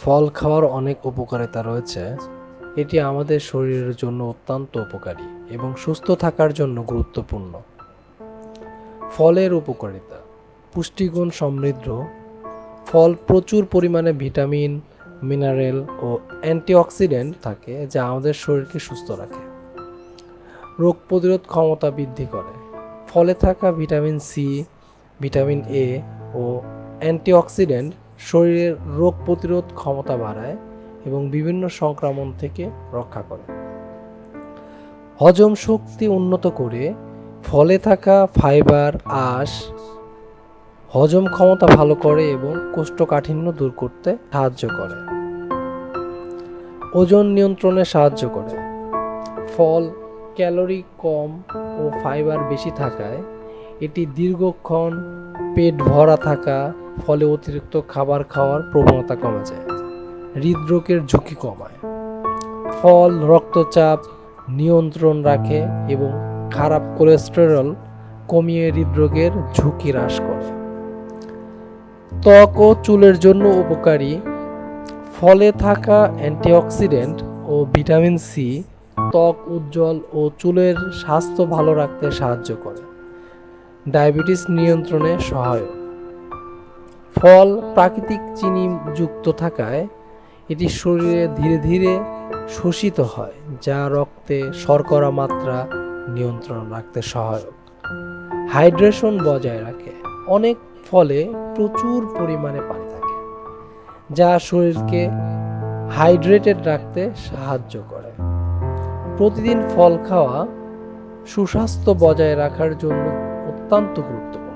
ফল খাওয়ার অনেক উপকারিতা রয়েছে। এটি আমাদের শরীরের জন্য অত্যন্ত উপকারী এবং সুস্থ থাকার জন্য গুরুত্বপূর্ণ। ফলের উপকারিতা, পুষ্টিগুণ সমৃদ্ধ। ফল প্রচুর পরিমাণে ভিটামিন, মিনারেল ও অ্যান্টিঅক্সিডেন্ট থাকে যা আমাদের শরীরকে সুস্থ রাখে। রোগ প্রতিরোধ ক্ষমতা বৃদ্ধি করে। ফলে থাকা ভিটামিন সি, ভিটামিন এ ও অ্যান্টিঅক্সিডেন্ট শরীরের রোগ প্রতিরোধ ক্ষমতা বাড়ায় এবং বিভিন্ন সংক্রমণ থেকে রক্ষা করে। হজম শক্তি উন্নত করে ফলে থাকা ফাইবার, আঁশ, হজম ক্ষমতা ভালো করে এবং কোষ্ঠকাঠিন্য দূর করতে সাহায্য করে। ওজন নিয়ন্ত্রণে সাহায্য করে। ফল ক্যালোরি কম ও ফাইবার বেশি থাকায় এটি দীর্ঘক্ষণ পেট ভরা থাকা, ফলে অতিরিক্ত খাবার খাওয়ার প্রবণতা কমে যায়। হৃদরোগের ঝুঁকি কমায়। ফল, রক্তচাপ নিয়ন্ত্রণ রাখে এবং খারাপ কোলেস্টেরল কমিয়ে হৃদরোগের ঝুঁকি হ্রাস করে। ত্বক ও চুলের জন্য উপকারী। ফলে থাকা অ্যান্টিঅক্সিডেন্ট ও ভিটামিন সি ত্বক উজ্জ্বল ও চুলের স্বাস্থ্য ভালো রাখতে সাহায্য করে। ডায়াবেটিস নিয়ন্ত্রণে সহায়ক। ফল প্রাকৃতিক চিনি যুক্ত থাকায় এটি শরীরে ধীরে ধীরে শোষিত হয়, যা রক্তে শর্করা মাত্রা নিয়ন্ত্রণ রাখতে সহায়ক। হাইড্রেশন বজায় রাখে। অনেক ফলে প্রচুর পরিমাণে পানি থাকে, যা শরীরকে হাইড্রেটেড রাখতে সাহায্য করে। প্রতিদিন ফল খাওয়া সুস্বাস্থ্য বজায় রাখার জন্য 担当とって